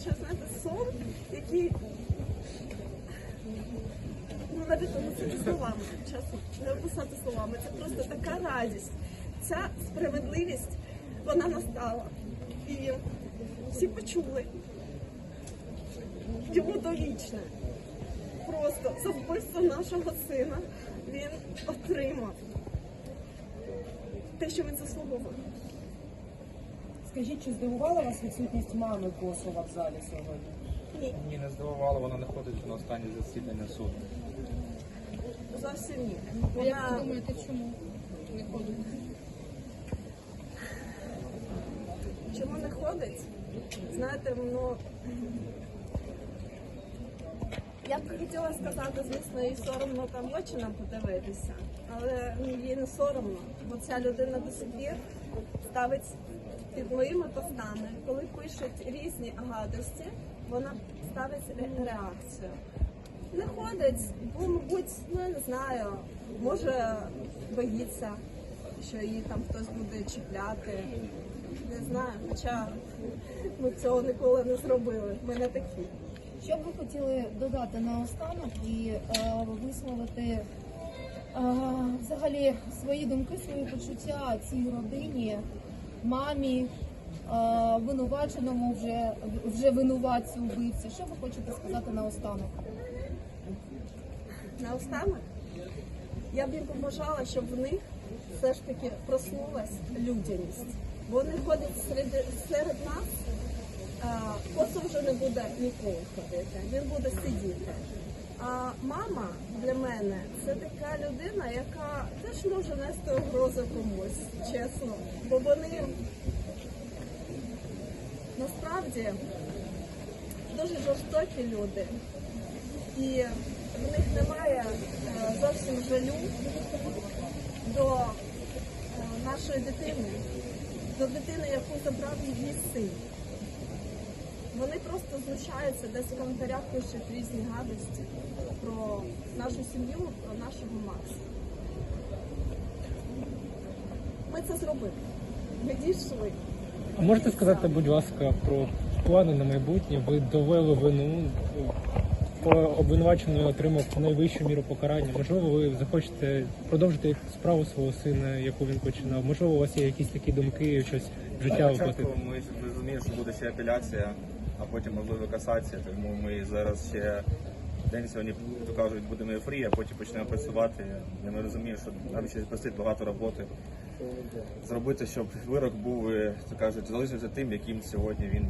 ще знаєте, сон, який ну навіть описати словами, чесно, не описати словами. Це просто така радість. Ця справедливість вона настала. І всі почули. Йому довічне. Просто за вбивство нашого сина він отримав те, що він заслуговував. Скажіть, чи здивувала вас відсутність мами Косова в залі сьогодні? Ні, Ні, не здивувало, вона не ходить на останнє засідання суду. зовсім ні. Ви як ви думаєте, чому не ходить? чому не ходить? Знаєте, ну я б хотіла сказати, звісно, їй соромно там очі нам подивитися, але ну, їй не соромно, бо ця людина до сих пір ставить під моїми постами, коли пишуть різні гадості, вона ставить ре- реакцію. Не ходить, бо, мабуть, ну я не знаю, може боїться, що її там хтось буде чіпляти. Не знаю, хоча ми цього ніколи не зробили. Ми не такі. Що б ви хотіли додати наостанок і е, висловити е, взагалі свої думки, свої почуття цій родині, мамі, е, винуваченому вже вже винуватцю вбивці? Що ви хочете сказати наостанок? Наостанок я б їм побажала, щоб в них все ж таки проснулась людяність. Вони ходять серед, серед нас, а, Косов вже не буде ніколи ходити, він буде сидіти. А мама для мене це така людина, яка теж може нести угрозу комусь, чесно. Бо вони насправді дуже жорстокі люди. І в них немає е, зовсім жалю до е, нашої дитини, до дитини, яку забрав її син. Вони просто знущаються, десь в коментарях пишуть різні гадості про нашу сім'ю, про нашого Макса. Ми це зробили. Ми дійшли. А можете сказати, будь ласка, про плани на майбутнє? Ви довели вину, по обвинувачений отримав найвищу міру покарання. Можливо, ви захочете продовжити справу свого сина, яку він починав. Можливо, у вас є якісь такі думки, щось в життя Спочатку ми розуміємо, що буде ще апеляція, а потім можливо касація, тому ми зараз ще день сьогодні, кажуть, будемо фрі, а потім почнемо працювати. Я не розумію, що нам ще простить багато роботи. Зробити, щоб вирок був, е, то кажуть, залишився тим, яким сьогодні він